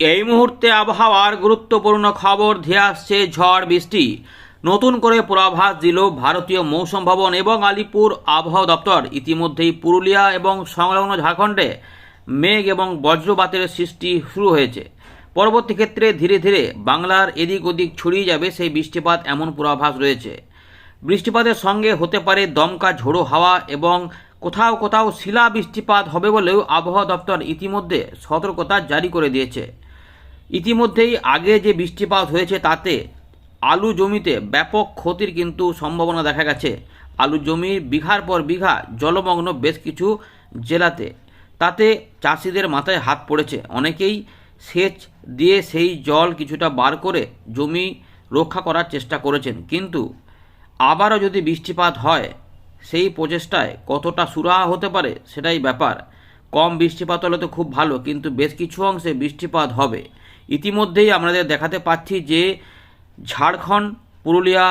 এই মুহূর্তে আবহাওয়ার গুরুত্বপূর্ণ খবর, ধেয়ে আসছে ঝড় বৃষ্টি। নতুন করে পূর্বাভাস দিল ভারতীয় মৌসুম ভবন এবং আলিপুর আবহাওয়া দপ্তর। ইতিমধ্যেই পুরুলিয়া এবং সংলগ্ন ঝাড়খণ্ডে মেঘ এবং বজ্রপাতের সৃষ্টি শুরু হয়েছে। পরবর্তী ক্ষেত্রে ধীরে ধীরে বাংলার এদিক ওদিক ছড়িয়ে যাবে সেই বৃষ্টিপাত এমন পূর্বাভাস রয়েছে। বৃষ্টিপাতের সঙ্গে হতে পারে দমকা ঝোড়ো হাওয়া এবং কোথাও কোথাও শিলা বৃষ্টিপাত হবে বলেও আবহাওয়া দপ্তর ইতিমধ্যে সতর্কতা জারি করে দিয়েছে। ইতিমধ্যেই আগে যে বৃষ্টিপাত হয়েছে তাতে আলু জমিতে ব্যাপক ক্ষতির কিন্তু সম্ভাবনা দেখা গেছে। আলু জমির বিঘার পর বিঘা জলমগ্ন বেশ কিছু জেলাতে। তাতে চাষিদের মাথায় হাত পড়েছে। অনেকেই সেচ দিয়ে সেই জল কিছুটা বার করে জমি রক্ষা করার চেষ্টা করেছেন। কিন্তু আবারও যদি বৃষ্টিপাত হয়, সেই প্রচেষ্টায় কতটা সুরাহা হতে পারে সেটাই ব্যাপার। কম বৃষ্টিপাত হলে তো খুব ভালো, কিন্তু বেশ কিছু অংশে বৃষ্টিপাত হবে। ইতিমধ্যেই আমাদের দেখাতে পাচ্ছি যে ঝাড়খণ্ড, পুরুলিয়া,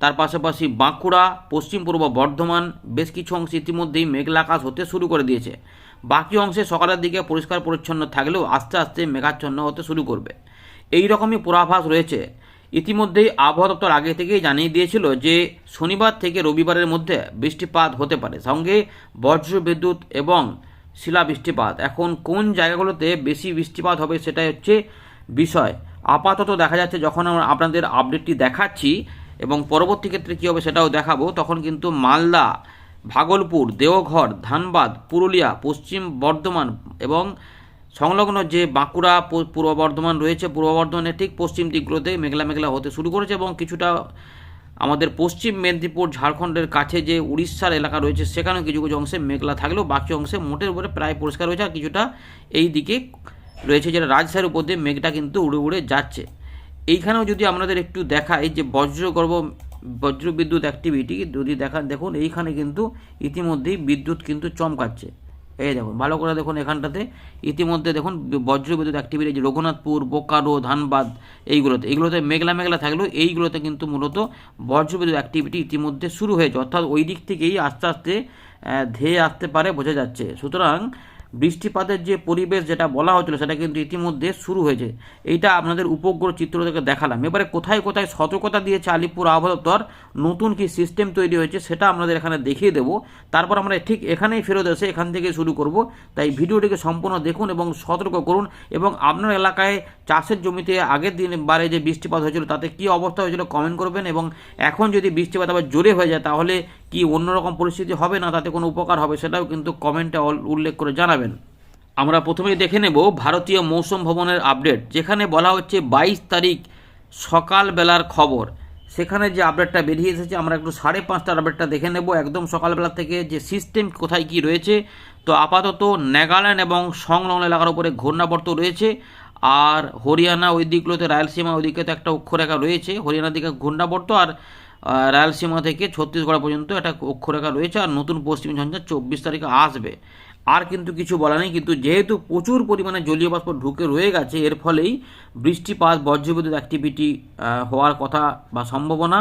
তার পাশাপাশি বাঁকুড়া, পশ্চিম পূর্ব বর্ধমান বেশ কিছু অংশে ইতিমধ্যেই মেঘলা আকাশ হতে শুরু করে দিয়েছে। বাকি অংশে সকালের দিকে পরিষ্কার পরিচ্ছন্ন থাকলেও আস্তে আস্তে মেঘাচ্ছন্ন হতে শুরু করবে। এই রকমই পূর্বাভাস রয়েছে। ইতিমধ্যেই আবহাওয়া দপ্তর আগে থেকেই জানিয়ে দিয়েছিল যে শনিবার থেকে রবিবারের মধ্যে বৃষ্টিপাত হতে পারে। সঙ্গে বজ্র বিদ্যুৎ এবং শিলা বৃষ্টিপাত। এখন কোন জায়গাগুলোতে বেশি বৃষ্টিপাত হবে সেটাই হচ্ছে বিষয়। আপাতত দেখা যাচ্ছে যখন আমরা আপনাদের আপডেটটি দেখাচ্ছি এবং পরবর্তী ক্ষেত্রে কী হবে সেটাও দেখাবো, তখন কিন্তু মালদা, ভাগলপুর, দেওঘর, ধানবাদ, পুরুলিয়া, পশ্চিম বর্ধমান এবং সংলগ্ন যে বাঁকুড়া পূর্ব বর্ধমান রয়েছে, পূর্ব বর্ধমানের ঠিক পশ্চিম দিকগুলোতে মেঘলা মেঘলা হতে শুরু করেছে এবং কিছুটা আমাদের পশ্চিম মেদিনীপুর, ঝাড়খণ্ডের কাছে যে উড়িষ্যার এলাকা রয়েছে, সেখানেও কিছু কিছু অংশে মেঘলা থাকলেও বাকি অংশে মোটের উপরে প্রায় পরিষ্কার রয়েছে। আর কিছুটা এই দিকে রয়েছে যেটা রাজশাহীর উপর দিয়ে মেঘটা কিন্তু উড়ে উড়ে যাচ্ছে। এইখানেও যদি আপনাদের একটু দেখাই যে বজ্রগর্ভ বজ্র বিদ্যুৎ অ্যাক্টিভিটি যদি দেখান দেখুন, এইখানে কিন্তু ইতিমধ্যেই বিদ্যুৎ কিন্তু চমকাচ্ছে। এই দেখুন, ভালো করে দেখুন এখানটাতে। ইতিমধ্যে দেখুন বজ্র বিদ্যুৎ অ্যাক্টিভিটি যে রঘুনাথপুর, বোকারো, ধানবাদ, এইগুলোতে। এইগুলোতে মেঘলা মেঘলা থাকলেও এইগুলোতে কিন্তু মূলত বজ্র বিদ্যুৎ অ্যাক্টিভিটি ইতিমধ্যে শুরু হয়েছে। অর্থাৎ ওই দিক থেকেই আস্তে আস্তে ধেয়ে আসতে পারে, বোঝা যাচ্ছে। সুতরাং বৃষ্টিপাতের যে পরিবেশ যেটা বলা হচ্ছিল সেটা কিন্তু ইতিমধ্যে শুরু হয়েছে। এইটা আপনাদের উপগ্রহ চিত্র থেকে দেখালাম। এবারে কোথায় কোথায় সতর্কতা দিয়েছে আলিপুর আবহাওয়া নতুন কি সিস্টেম তৈরি হয়েছে, সেটা আপনাদের এখানে দেখিয়ে দেবো। তারপর আমরা ঠিক এখানেই ফেরত এসে এখান থেকে শুরু করব। তাই ভিডিওটিকে সম্পূর্ণ দেখুন এবং সতর্ক করুন। এবং আপনার এলাকায় চাষের জমিতে আগের দিন বারে যে বৃষ্টিপাত হয়েছিল, তাতে কি অবস্থা হয়েছিল কমেন্ট করবেন। এবং এখন যদি বৃষ্টিপাত আবার জোরে হয়ে যায়, তাহলে কি অন্যরকম পরিস্থিতি হবে না তাতে কোনো উপকার হবে সেটাও কিন্তু কমেন্টে উল্লেখ করে জানাবেন। আমরা প্রথমেই দেখে নেব ভারতীয় মৌসুম ভবনের আপডেট, যেখানে বলা হচ্ছে বাইশ তারিখ সকালবেলার খবর। সেখানে যে আপডেটটা বেরিয়ে এসেছে, আমরা একটু সাড়ে পাঁচটার আপডেটটা দেখে নেব। একদম সকালবেলা থেকে যে সিস্টেম কোথায় কি রয়েছে, তো আপাতত নাগাল্যান্ড এবং সংলগ্ন এলাকার উপরে ঘূর্ণাবর্ত রয়েছে। আর হরিয়ানা ওই দিকগুলোতে রায়লসীমা ওইদিকে তো একটা অক্ষরেখা রয়েছে। হরিয়ানার দিকে ঘূর্ণাবর্ত আর রায়লসীমা থেকে ছত্তিশগড় পর্যন্ত একটা অক্ষরেখা রয়েছে আর নতুন পশ্চিম ঝঞ্ঝা চব্বিশ তারিখে আসবে। আর কিন্তু কিছু বলা নেই, কিন্তু যেহেতু প্রচুর পরিমাণে জলীয় বাষ্প ঢুকে রয়ে গেছে, এর ফলেই বৃষ্টিপাত, বজ্রবিদ্যুৎ অ্যাক্টিভিটি হওয়ার কথা বা সম্ভাবনা।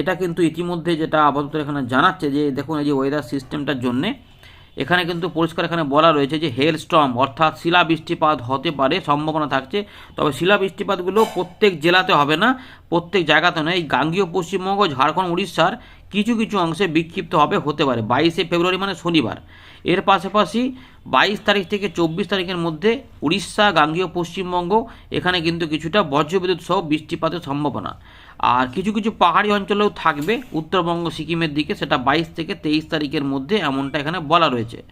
এটা কিন্তু ইতিমধ্যে যেটা আপাতত এখানে জানাচ্ছে যে, দেখুন এই যে ওয়েদার সিস্টেমটার জন্যে এখানে কিন্তু পরিষ্কার এখানে বলা রয়েছে যে হেল স্টর্ম অর্থাৎ শিলা বৃষ্টিপাত হতে পারে, সম্ভাবনা থাকছে। তবে শিলা বৃষ্টিপাতগুলো প্রত্যেক জেলাতে হবে না, প্রত্যেক জায়গাতে নয়। এই গাঙ্গীয় পশ্চিমবঙ্গ, ঝাড়খণ্ড, উড়িষ্যার কিছু কিছু অংশে বিক্ষিপ্ত হবে, হতে পারে। বাইশে ফেব্রুয়ারি মানে শনিবার। এর পাশাপাশি বাইশ তারিখ থেকে চব্বিশ তারিখের মধ্যে উড়িষ্যা, গাঙ্গীয় পশ্চিমবঙ্গ, এখানে কিন্তু কিছুটা বজ্রবিদ্যুৎ সহ বৃষ্টিপাতের সম্ভাবনা। আর কিছু কিছু পাহাড়ি অঞ্চলেও থাকবে। উত্তরবঙ্গ, সিকিমের দিকে সেটা বাইশ থেকে তেইশ তারিখের মধ্যে এমনটা এখানে বলা রয়েছে।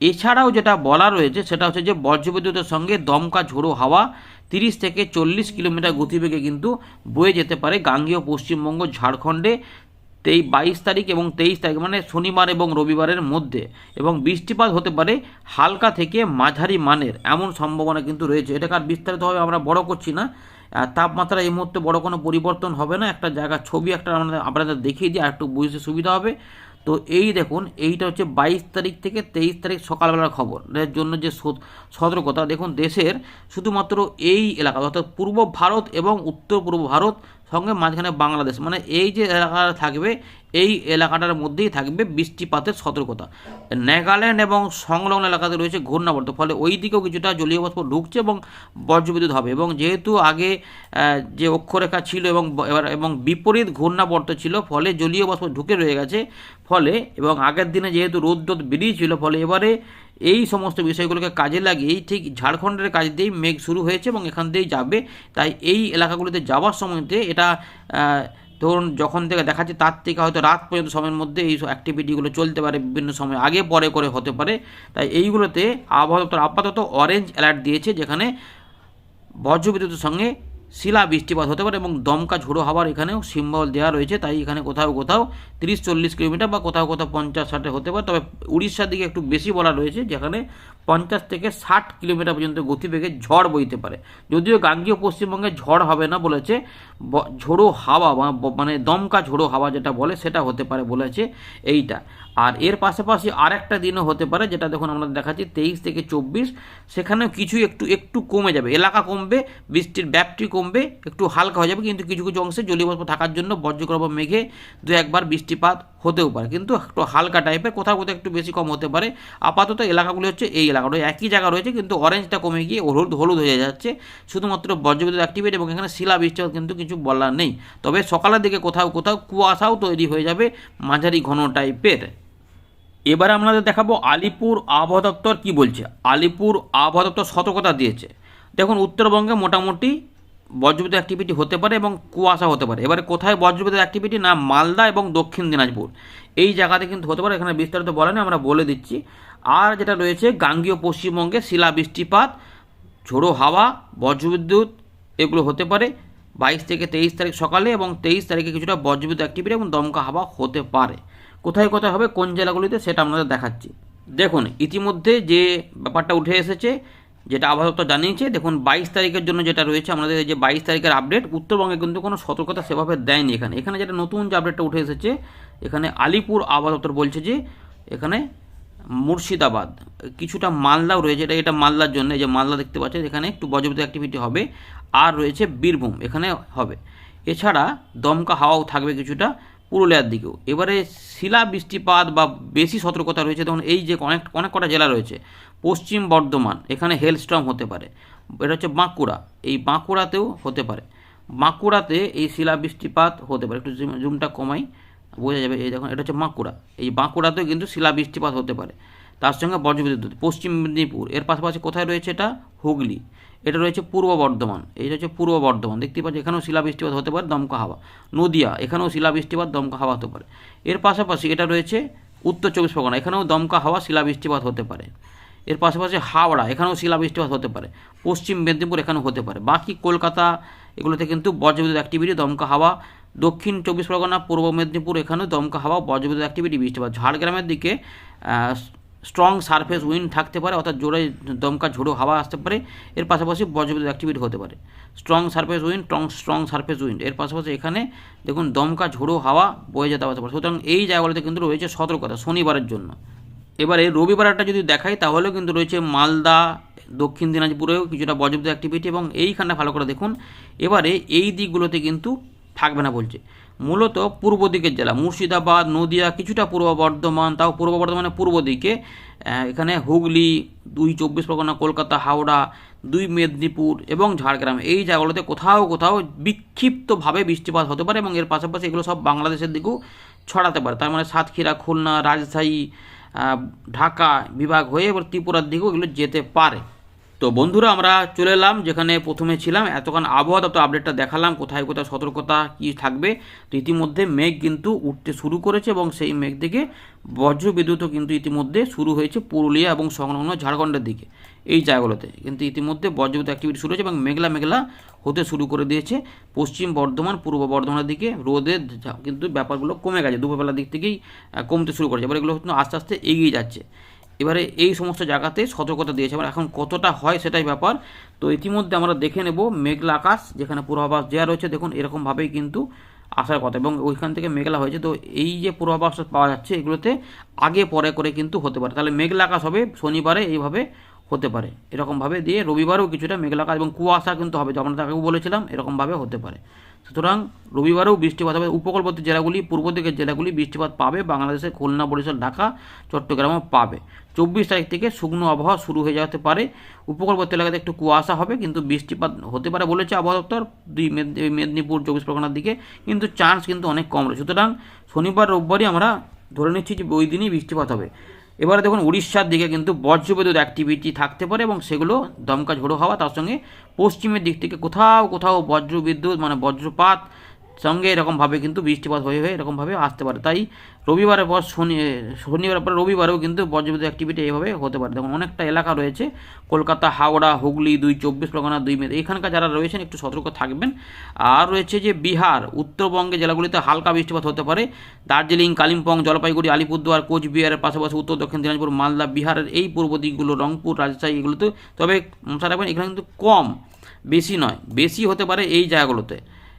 এছাড়াও যেটা বলা রয়েছে সেটা হচ্ছে যে বজ্রবিদ্যুতের সঙ্গে দমকা ঝোড়ো হাওয়া তিরিশ থেকে চল্লিশ কিলোমিটার গতিবেগে কিন্তু বয়ে যেতে পারে গাঙ্গীয় পশ্চিমবঙ্গ, ঝাড়খণ্ডে তেই, বাইশ তারিখ এবং তেইশ তারিখ মানে শনিবার এবং রবিবারের মধ্যে। এবং বৃষ্টিপাত হতে পারে হালকা থেকে মাঝারি মানের এমন সম্ভাবনা কিন্তু রয়েছে। এটাকে আর বিস্তারিতভাবে আমরা বড় করছি না। তাপমাত্রা এই মুহূর্তে বড় কোনো পরিবর্তন হবে না। একটা জায়গার ছবি একটা আমরা আপনাদের দেখিয়ে দিই, আর একটু বুঝতে সুবিধা হবে। তো এই দেখুন, এইটা হচ্ছে বাইশ তারিখ থেকে তেইশ তারিখ সকালবেলার খবর। এর জন্য যে সত- সতর্কতা, দেখুন দেশের শুধুমাত্র এই এলাকা, অর্থাৎ পূর্ব ভারত এবং উত্তর পূর্ব ভারত সঙ্গে মাঝখানে বাংলাদেশ মানে এই যে এলাকা থাকবে এই এলাকাটার মধ্যেই থাকবে বৃষ্টিপাতের সতর্কতা। নাগাল্যান্ড এবং সংলগ্ন এলাকাতে রয়েছে ঘূর্ণাবর্ত, ফলে ওই দিকেও কিছুটা জলীয় বাষ্প ঢুকছে এবং বজ্রবিদ্যুৎ হবে এবং যেহেতু আগে যে অক্ষরেখা ছিল এবং এবার এবং বিপরীত ঘূর্ণাবর্ত ছিল, ফলে জলীয় বাষ্প ঢুকে রয়ে গেছে, ফলে এবং আগের দিনে যেহেতু রোদ রোদ বেরিয়েছিল ফলে এবারে এই সমস্ত বিষয়গুলোকে কাজে লাগিয়েই ঠিক ঝাড়খণ্ডের কাজ দিয়েই মেঘ শুরু হয়েছে এবং এখান দিয়েই যাবে। তাই এই এলাকাগুলিতে যাওয়ার সময়তে এটা ধরুন যখন থেকে দেখাচ্ছে তার থেকে হয়তো রাত পর্যন্ত সময়ের মধ্যে এই অ্যাক্টিভিটিগুলো চলতে পারে, বিভিন্ন সময় আগে, পরে করে হতে পারে। তাই এইগুলোতে আবহাওয়া দপ্তর আপাতত অরেঞ্জ অ্যালার্ট দিয়েছে, যেখানে বজ্রবিদ্যুতের সঙ্গে শিলা বৃষ্টিপাত হতে পারে এবং দমকা ঝোড়ো হওয়ার এখানেও সিম্বল দেওয়া রয়েছে। তাই এখানে কোথাও কোথাও তিরিশ চল্লিশ কিলোমিটার বা কোথাও কোথাও পঞ্চাশ ষাটে হতে পারে। তবে উড়িষ্যার দিকে একটু বেশি বলা রয়েছে, যেখানে পঞ্চাশ থেকে ষাট কিলোমিটার পর্যন্ত গতিবেগে ঝড় বইতে পারে। যদিও গাঙ্গীয় পশ্চিমবঙ্গে ঝড় হবে না বলেছে ঝোড়ো হাওয়া বা মানে দমকা ঝোড়ো হাওয়া যেটা বলে সেটা হতে পারে বলেছে এইটা। আর এর পাশাপাশি আরেকটা দিনও হতে পারে যেটা দেখুন আমরা দেখাচ্ছি তেইশ থেকে চব্বিশ। সেখানেও কিছু একটু একটু কমে যাবে। এলাকা কমবে, বৃষ্টির ব্যাপ্তি কমবে, একটু হালকা হয়ে যাবে, কিন্তু কিছু কিছু অংশে জলীয়বাষ্প থাকার জন্য বজ্রগর্ভ মেঘে দু একবার বৃষ্টিপাত হতেও পারে। কিন্তু একটু হালকা টাইপের কোথাও কোথাও একটু বেশি কম হতে পারে। আপাতত এলাকাগুলি হচ্ছে এই এলাকাটা একই জায়গা রয়েছে, কিন্তু অরেঞ্জটা কমে গিয়ে হলুদ হলুদ হয়ে যাচ্ছে। শুধুমাত্র বজ্রবিদ্যুৎ অ্যাক্টিভিটি এবং এখানে শিলা বৃষ্টিপাত কিন্তু কিছু বলার নেই। তবে সকালের দিকে কোথাও কোথাও কুয়াশাও তৈরি হয়ে যাবে মাঝারি ঘন টাইপের এবারে আপনাদের দেখাবো আলিপুর আবহাওয়া দপ্তর কী বলছে। আলিপুর আবহাওয়া দপ্তর সতর্কতা দিয়েছে। দেখুন, উত্তরবঙ্গে মোটামুটি বজ্রবিদ্যুৎ অ্যাক্টিভিটি হতে পারে এবং কুয়াশা হতে পারে। এবারে কোথায় বজ্রবিদ্যুৎ অ্যাক্টিভিটি না, মালদা এবং দক্ষিণ দিনাজপুর। এই জায়গাতে কিন্তু হতে পারে, এখানে বিস্তারিত বলা নেই, আমরা বলে দিচ্ছি। আর যেটা রয়েছে, গাঙ্গীয় পশ্চিমবঙ্গে শিলা বৃষ্টিপাত, ঝোড়ো হাওয়া, বজ্রবিদ্যুৎ, এগুলো হতে পারে। বাইশ থেকে তেইশ তারিখ সকালে এবং তেইশ তারিখে কিছুটা বজ্রবিদ্যুৎ অ্যাক্টিভিটি এবং দমকা হাওয়া হতে পারে। কোথায় কোথায় হবে, কোন জেলাগুলিতে সেটা আপনাদের দেখাচ্ছি। দেখুন, ইতিমধ্যে যে ব্যাপারটা উঠে এসেছে যেটা আবহাওয়া দপ্তর জানিয়েছে, দেখুন, বাইশ তারিখের জন্য যেটা রয়েছে আমাদের যে বাইশ তারিখের আপডেট উত্তরবঙ্গে কিন্তু কোনো সতর্কতা সেভাবে দেয়নি এখানে। এখানে যেটা নতুন যে আপডেটটা উঠে এসেছে, এখানে আলিপুর আবহাওয়া দপ্তর বলছে যে, এখানে মুর্শিদাবাদ, কিছুটা মালদাও রয়েছে। এটা এটা মালদার জন্য যে মালদা দেখতে পাচ্ছেন, এখানে একটু বজ্রবিদ্যুৎ অ্যাক্টিভিটি হবে। আর রয়েছে বীরভূম, এখানে হবে। এছাড়া দমকা হাওয়াও থাকবে কিছুটা। পুরুলিয়ার দিকেও। এবারে শিলা, বৃষ্টিপাত বা বেশি সতর্কতা রয়েছে। তখন এই যে অনেক অনেক কটা জেলা রয়েছে, পশ্চিম বর্ধমান, এখানে হেলস্ট্রম হতে পারে। এটা হচ্ছে বাঁকুড়া, এই বাঁকুড়াতেও হতে পারে। বাঁকুড়াতে এই শিলা, বৃষ্টিপাত হতে পারে। একটু জুম- জুমটা কমাই, বোঝা যাবে। এই দেখুন, এটা হচ্ছে বাঁকুড়া। এই বাঁকুড়াতেও কিন্তু শিলা, বৃষ্টিপাত হতে পারে। তার সঙ্গে বজ্রবিদ্যুৎ পশ্চিম মেদিনীপুর, এর পাশাপাশি কোথায় রয়েছে এটা? হুগলি। এটা রয়েছে পূর্ব বর্ধমান। এটা হচ্ছে পূর্ব বর্ধমান। দেখতে পাচ্ছি, এখানেও শিলা বৃষ্টিপাত হতে পারে, দমকা হাওয়া। নদিয়া, এখানেও শিলা বৃষ্টিপাত দমকা হাওয়া হতে পারে। এর পাশাপাশি এটা রয়েছে উত্তর চব্বিশ পরগনা, এখানেও দমকা হাওয়া শিলা বৃষ্টিপাত হতে পারে। এর পাশাপাশি হাওড়া, এখানেও শিলা বৃষ্টিপাত হতে পারে। পশ্চিম মেদিনীপুর, এখানেও হতে পারে। বাকি কলকাতা, এগুলোতে কিন্তু বজ্রবিদ্যুৎ অ্যাক্টিভিটি দমকা হাওয়া। দক্ষিণ চব্বিশ পরগনা, পূর্ব মেদিনীপুর, এখানেও দমকা হাওয়া, বজ্রবিদ্যুৎ অ্যাক্টিভিটি বৃষ্টিপাত। ঝাড়গ্রামের দিকে স্ট্রং সারফেস উইন্ড থাকতে পারে, অর্থাৎ জোরে দমকা, ঝোড়ো হাওয়া আসতে পারে। এর পাশাপাশি বজ্রবিদ্যুৎ অ্যাক্টিভিটি হতে পারে। Strong surface wind strong strong surface wind এর পাশাপাশি এখানে দেখুন দমকা, ঝোড়ো হাওয়া বয়ে যেতে পারে। সুতরাং এই জায়গাগুলোতে কিন্তু রয়েছে সতর্কতা শনিবারের জন্য। এবারে রবিবারটা যদি দেখাই, তাহলেও কিন্তু রয়েছে মালদা, দক্ষিণ দিনাজপুরেও কিছুটা বজ্রবিদ্যুৎ অ্যাক্টিভিটি এবং এইখানটা ভালো করে দেখুন, এবারে এই দিকগুলোতে কিন্তু থাকবে না বলছে। মূলত পূর্ব দিকের জেলা। মুর্শিদাবাদ, নদিয়া কিছুটা পূর্ব বর্ধমান, তাও পূর্ব বর্ধমানের পূর্ব দিকে এখানে হুগলি, দুই চব্বিশ পরগনা, কলকাতা, হাওড়া, দুই মেদিনীপুর এবং ঝাড়গ্রাম। এই জায়গাগুলোতে কোথাও কোথাও বিক্ষিপ্তভাবে বৃষ্টিপাত হতে পারে এবং এর পাশাপাশি এগুলো সব বাংলাদেশের দিকেও ছড়াতে পারে। তার মানে সাতক্ষীরা, খুলনা, রাজশাহী ঢাকা বিভাগ হয়ে এবার ত্রিপুরার দিকেও এগুলো যেতে পারে। তো বন্ধুরা, আমরা চলে এলাম যেখানে প্রথমে ছিলাম। এতক্ষণ আবহাওয়া দপ্তর আপডেটটা দেখালাম, কোথায় কোথায় সতর্কতা কী থাকবে। তো ইতিমধ্যে মেঘ কিন্তু উঠতে শুরু করেছে এবং সেই মেঘ থেকে বজ্রবিদ্যুৎও কিন্তু ইতিমধ্যে শুরু হয়েছে পুরুলিয়া এবং সংলগ্ন ঝাড়খণ্ডের দিকে। এই জায়গাগুলোতে কিন্তু ইতিমধ্যে বজ্রবিদ্যুৎ অ্যাক্টিভিটি শুরু হয়েছে এবং মেঘলা মেঘলা হতে শুরু করে দিয়েছে। পশ্চিম বর্ধমান, পূর্ব বর্ধমানের দিকে রোদের কিন্তু ব্যাপারগুলো কমে গেছে। দুপুরবেলার দিক থেকেই কমতে শুরু করেছে। এবার এগুলো কিন্তু আস্তে আস্তে এগিয়ে যাচ্ছে। এবারে এই সমস্ত জায়গাতে সতর্কতা দিয়েছে। এবার এখন কতটা হয় সেটাই ব্যাপার। তো ইতিমধ্যে আমরা দেখে নেব মেঘলা আকাশ, যেখানে পূর্বাভাস দেওয়া রয়েছে। দেখুন, এরকমভাবেই কিন্তু আসার কথা এবং ওইখান থেকে মেঘলা হয়েছে। তো এই যে পূর্বাভাস পাওয়া যাচ্ছে, এগুলোতে আগে পরে করে কিন্তু হতে পারে। তাহলে মেঘলা আকাশ হবে, শনিবারে এইভাবে হতে পারে। এরকমভাবে দিয়ে রবিবারেও কিছুটা মেঘলা এবং কুয়াশা কিন্তু হবে, যেমন তাকেও বলেছিলাম, এরকমভাবে হতে পারে। সুতরাং রবিবারেও বৃষ্টিপাত হবে। উপকূলবর্তী জেলাগুলি, পূর্ব দিকের জেলাগুলি বৃষ্টিপাত পাবে, বাংলাদেশের খুলনা, বরিশাল, ঢাকা, চট্টগ্রামও পাবে। চব্বিশ তারিখ থেকে শুকনো আবহাওয়া শুরু হয়ে যেতে পারে। উপকূলবর্তী এলাকাতে একটু কুয়াশা হবে, কিন্তু বৃষ্টিপাত হতে পারে বলেছে আবহাওয়া দপ্তর। দুই মেদিনীপুর চব্বিশ পরগনার দিকে কিন্তু চান্স কিন্তু অনেক কম রয়েছে। সুতরাং শনিবার, রোববারই আমরা ধরে নিচ্ছি যে ওই দিনই বৃষ্টিপাত হবে। এবারে দেখুন উড়িষ্যার দিকে কিন্তু বজ্রবিদ্যুৎ অ্যাক্টিভিটি থাকতে পারে এবং সেগুলো দমকা ঝোড়ো হওয়া তার সঙ্গে পশ্চিমের দিক থেকে কোথাও কোথাও বজ্রবিদ্যুৎ মানে বজ্রপাত সঙ্গে এরকমভাবে কিন্তু বৃষ্টিপাত হয়ে হয়ে এরকমভাবে আসতে পারে। তাই রবিবারের পর শনি শনিবার পর রবিবারেও কিন্তু বজ্রবিদ্যুৎ অ্যাক্টিভিটি এইভাবে হতে পারে। দেখুন, অনেকটা এলাকা রয়েছে, কলকাতা, হাওড়া, হুগলি, দুই চব্বিশ পরগনা, দুই মেদ এখানকার যারা রয়েছেন, একটু সতর্ক থাকবেন। আর রয়েছে যে বিহার উত্তরবঙ্গে জেলাগুলিতে হালকা বৃষ্টিপাত হতে পারে। দার্জিলিং, কালিম্পং, জলপাইগুড়ি, আলিপুরদুয়ার কোচবিহারের পাশাপাশি উত্তর, দক্ষিণ দিনাজপুর, মালদা, বিহারের এই পূর্ব দিকগুলো, রংপুর, রাজশাহী এগুলোতে। তবে মশা রাখবেন, এখানে কিন্তু কম, বেশি নয়, বেশি হতে পারে এই জায়গাগুলোতে।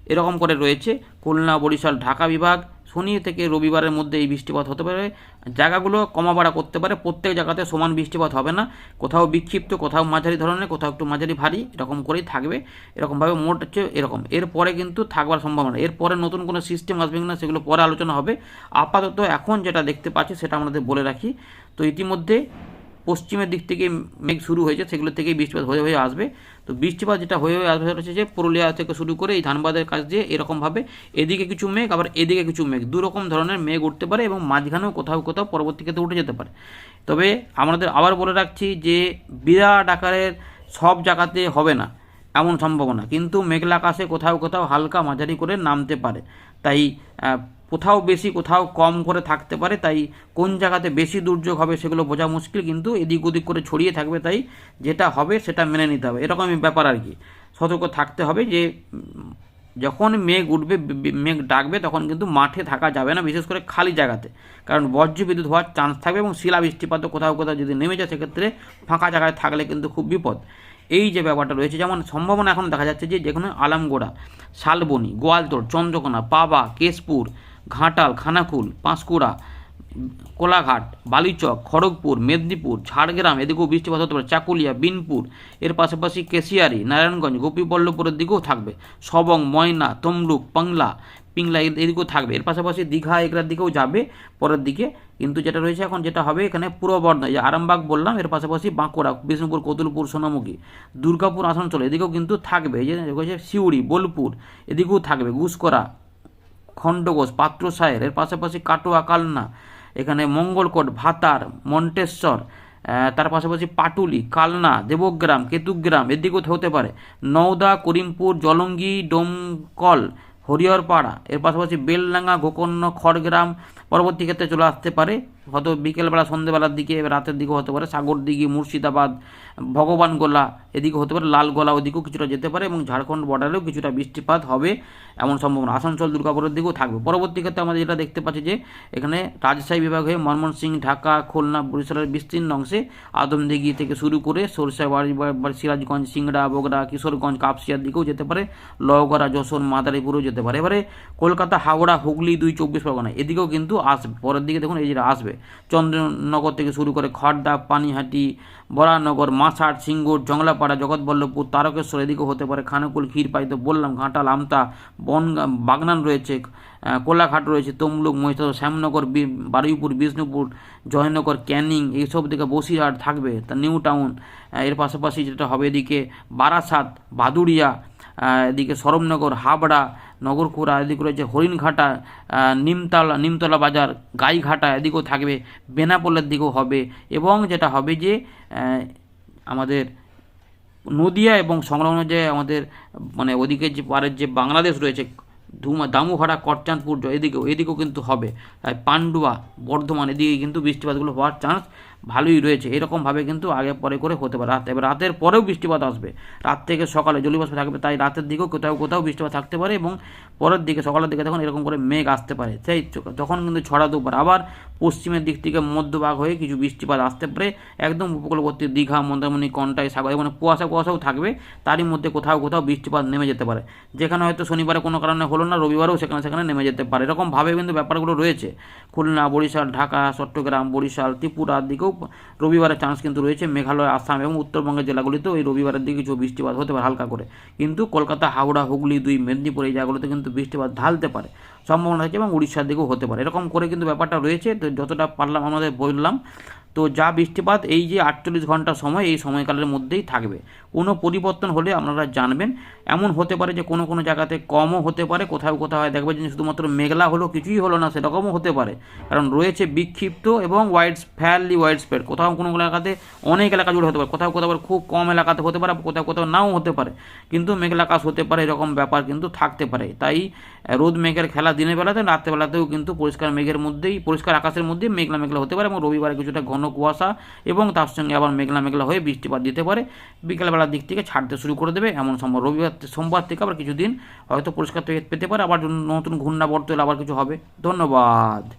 এরকম করে রয়েছে। খুলনা, বরিশাল, ঢাকা বিভাগ, শনি থেকে রবিবারের মধ্যে এই বৃষ্টিপাত হতে পারে। জায়গাগুলো কমাবাড়া করতে পারে। প্রত্যেক জায়গাতে সমান বৃষ্টিপাত হবে না। কোথাও বিক্ষিপ্ত, কোথাও মাঝারি ধরনের, কোথাও একটু মাঝারি ভারী এরকম করেই থাকবে। এরকমভাবে মোট হচ্ছে এরকম। এরপরে কিন্তু থাকবার সম্ভাবনা। এরপরে নতুন কোনো সিস্টেম আসবে কিনা সেগুলো পরে আলোচনা হবে। আপাতত এখন যেটা দেখতে পাচ্ছি সেটা আমাদের বলে রাখি। তো ইতিমধ্যে পশ্চিমের দিক থেকে মেঘ শুরু হয়েছে, সেগুলো থেকেই বৃষ্টিপাত হয়ে হয়ে আসবে। তো বৃষ্টিপাত যেটা হয়ে হয়ে আসবে সেটা হচ্ছে যে পুরুলিয়া থেকে শুরু করে এই ধানবাদের কাছ দিয়ে এরকমভাবে এদিকে কিছু মেঘ, আবার এদিকে কিছু মেঘ। দু রকম ধরনের মেঘ উঠতে পারে এবং মাঝখানেও কোথাও কোথাও পরবর্তী উঠে যেতে পারে। তবে আমাদের আবার বলে রাখছি যে বিরাট আকারের সব জায়গাতে হবে না, এমন সম্ভাবনা। কিন্তু মেঘলা আকাশে কোথাও কোথাও হালকা মাঝারি করে নামতে পারে। তাই কোথাও বেশি, কোথাও কম করে থাকতে পারে, তাই কোন জায়গাতে বেশি দুর্যোগ হবে সেগুলো বোঝা মুশকিল, কিন্তু এদিক ওদিক করে ছড়িয়ে থাকবে, তাই যেটা হবে সেটা মেনে নিতে হবে। এরকমই ব্যাপার আর কি। সতর্ক থাকতে হবে যে, যখন মেঘ উঠবে মেঘ ডাকবে, তখন কিন্তু মাঠে থাকা যাবে না, বিশেষ করে খালি জায়গাতে। কারণ বজ্র বিদ্যুৎ হওয়ার চান্স থাকবে এবং শিলা বৃষ্টিপাত কোথাও কোথাও যদি নেমে যায়, সেক্ষেত্রে ফাঁকা জায়গায় থাকলে কিন্তু খুব বিপদ। এই যে ব্যাপারটা রয়েছে, যেমন সম্ভাবনা এখন দেখা যাচ্ছে যে, যেখানে আলামগোড়া, শালবনি, গোয়ালতোড়, চন্দ্রকোনা, পাবা, কেশপুর ঘাটাল, খানাকুল, পাঁশকুড়া, কোলাঘাট, বালিচক, খড়গপুর, মেদিনীপুর, ঝাড়গ্রাম, এদিকেও বৃষ্টিপাত হতে পারে। চাকুলিয়া, বিনপুর, এর পাশাপাশি কেশিয়ারি, নারায়ণগঞ্জ, গোপীবল্লভপুরের দিকেও থাকবে। সবং, ময়না, তমলুক, পাংলা, পিংলা এদিকেও থাকবে। এর পাশাপাশি দীঘা এগুলার দিকেও যাবে পরের দিকে। কিন্তু যেটা রয়েছে এখন যেটা হবে এখানে পূর্ব বর্ধমান যে আরামবাগ বললাম, এর পাশাপাশি বাঁকুড়া, বিষ্ণুপুর, কতুলপুর, সোনামুখী, দুর্গাপুর, আসানসোল, এদিকেও কিন্তু থাকবে। যে রয়েছে সিউড়ি, বোলপুর, এদিকেও থাকবে। গুসকরা খণ্ডঘোষ পাত্রসায়ের এর পাশাপাশি কাটোয়া কালনা, এখানে মঙ্গলকোট, ভাতার, মন্টেশ্বর তার পাশাপাশি পাটুলি, কালনা, দেবগ্রাম, কেতুগ্রাম এদিকেও হতে পারে। নওদা, করিমপুর, জলঙ্গি, ডোমকল, হরিহরপাড়া, এর পাশাপাশি বেলডাঙ্গা, গোকর্ণ, খড়গ্রাম, পরবর্তী ক্ষেত্রে চলে আসতে পারে হয়তো বিকেলবেলা সন্ধ্যেবেলার দিকে, রাতের দিকে হতে পারে, সাগর সাগরদিঘি মুর্শিদাবাদ ভগবানগোলা এদিকে হতে পারে, লালগোলা ওদিকেও কিছুটা যেতে পারে এবং ঝাড়খণ্ড বর্ডারেও কিছুটা বৃষ্টিপাত হবে এমন সম্ভাবনা। আসানসোল, দুর্গাপুরের দিকেও থাকবে। পরবর্তী ক্ষেত্রে আমাদের যেটা দেখতে পাচ্ছি যে, এখানে রাজশাহী বিভাগ হয়ে ঢাকা, খুলনা, বরিশালের বিস্তীর্ণ অংশে আদমদিঘি থেকে শুরু করে সরষাবাড়ি সিরাজগঞ্জ, সিংড়া, বগড়া, কিশোরগঞ্জ, কাপসিয়ার দিকেও যেতে পারে, লওগড়া, যশোর, মাদারীপুরেও যেতে পারে। এবারে কলকাতা, হাওড়া, হুগলি, দুই চব্বিশ পরগনা, এদিকেও কিন্তু আসবে। পরের দিকে দেখুন, এই যেটা আসবে। চন্দ্রনগর থেকে শুরু করে খড়দা, পানিহাটি, বরানগর মাছাট সিঙ্গুর জংলাপাড়া জগৎবল্লভপুর, তারকেশ্বর এদিকেও হতে পারে। খানকুল, ক্ষীরপাই তো বললাম, ঘাটাল, আমতা, বন, বাগনান রয়েছে কোলাঘাট রয়েছে, তমলুক মহিষাদল শ্যামনগর বারুইপুর, বিষ্ণুপুর, জয়নগর, ক্যানিং, এইসব দিকে বসিরহাট থাকবে। তা নিউ টাউন এর পাশাপাশি যেটা হবে এদিকে বারাসাত ভাদুরিয়া এদিকে সরমনগর হাবড়া নগরকুড়া এদিকে রয়েছে হরিণঘাটা নিমতলা নিমতলা বাজার, গাইঘাটা, এদিকেও থাকবে, বেনাপোলের দিকেও হবে। এবং যেটা হবে যে আমাদের নদিয়া এবং সংলগ্ন যে আমাদের মানে ওদিকে যে পারের যে বাংলাদেশ রয়েছে, ধুমা দামুহাড়া করচাঁদপুর জ- এদিকেও এদিকেও কিন্তু হবে। তাই পান্ডুয়া, বর্ধমান, এদিকে কিন্তু বৃষ্টিপাতগুলো হওয়ার চান্স ভালোই রয়েছে। এরকমভাবে কিন্তু আগে পরে করে হতে পারে। রাত এবার রাতের পরেও বৃষ্টিপাত আসবে। রাত থেকে সকালে জলীয়বাষ্প থাকবে, তাই রাতের দিকেও কোথাও কোথাও বৃষ্টিপাত থাকতে পারে এবং পরের দিকে সকালের দিকে তখন এরকম করে মেঘ আসতে পারে। সেই তখন কিন্তু ছড়া পারে আবার পশ্চিমের দিক থেকে মধ্যভাগ হয়ে কিছু বৃষ্টিপাত আসতে পারে। একদম উপকূলবর্তী দীঘা, মন্দারমণি, কন্টাই, সাগর মানে কুয়াশা কুয়াশাও থাকবে। তারই মধ্যে কোথাও কোথাও বৃষ্টিপাত নেমে যেতে পারে। যেখানে হয়তো শনিবারে কোনো কারণে হলো না, রবিবারেও সেখানে সেখানে নেমে যেতে পারে। এরকমভাবে কিন্তু ব্যাপারগুলো রয়েছে। খুলনা, বরিশাল, ঢাকা, চট্টগ্রাম, বরিশাল, ত্রিপুরার দিকেও রবিবারের চান্স কিন্তু রয়েছে মেঘালয়, আসাম এবং উত্তরবঙ্গের জেলাগুলিতেও এই রবিবারের দিকে কিছু বৃষ্টিপাত হতে পারে হালকা করে। কিন্তু কলকাতা, হাওড়া, হুগলি, দুই মেদিনীপুর এই জায়গাগুলোতে কিন্তু বৃষ্টিপাত ঢালতে পারে। সম্ভাবনা আছে এবং উড়িষ্যার দিকেও হতে পারে। এরকম করে কিন্তু ব্যাপারটা রয়েছে, তো যতটা পারলাম আমাদের বললাম, তো যা বৃষ্টিপাত এই যে আটচল্লিশ ঘণ্টা সময় এই সময়কালের মধ্যেই থাকবে। কোনো পরিবর্তন হলে আপনারা জানবেন। এমন হতে পারে যে কোনো কোনো জায়গাতে কমও হতে পারে, কোথাও কোথাও হয়, দেখবেন যে শুধুমাত্র মেঘলা হলো কিছুই হলো না, সেরকমও হতে পারে। কারণ রয়েছে বিক্ষিপ্ত এবং ওয়াইড ফ্যালি ওয়াইড স্প্রেড কোথাও কোনো এলাকাতে অনেক এলাকা জুড়ে হতে পারে, কোথাও কোথাও খুব কম এলাকাতে হতে পারে, কোথাও কোথাও নাও হতে পারে। কিন্তু মেঘলা আকাশ হতে পারে, এরকম ব্যাপার কিন্তু থাকতে পারে। তাই রোদ মেঘের খেলা দিনের বেলাতে, রাত্রেবেলাতেও কিন্তু পরিষ্কার মেঘের মধ্যেই, পরিষ্কার আকাশের মধ্যেই মেঘলা মেঘলা হতে পারে এবং রবিবারে কিছুটা ঘন কুয়াশা এবং তার সঙ্গে আবার মেঘলা মেঘলা হয়ে বৃষ্টিপাত দিতে পারে। বিকেলবেলার দিক থেকে ছাড়তে শুরু করে দেবে। এমন সম্ভব। রবিবার সোমবার থেকে আবার কিছুদিন হয়তো পরিষ্কার পেতে পারে। আবার নতুন ঘূর্ণাবর্ত আবার কিছু হবে। ধন্যবাদ।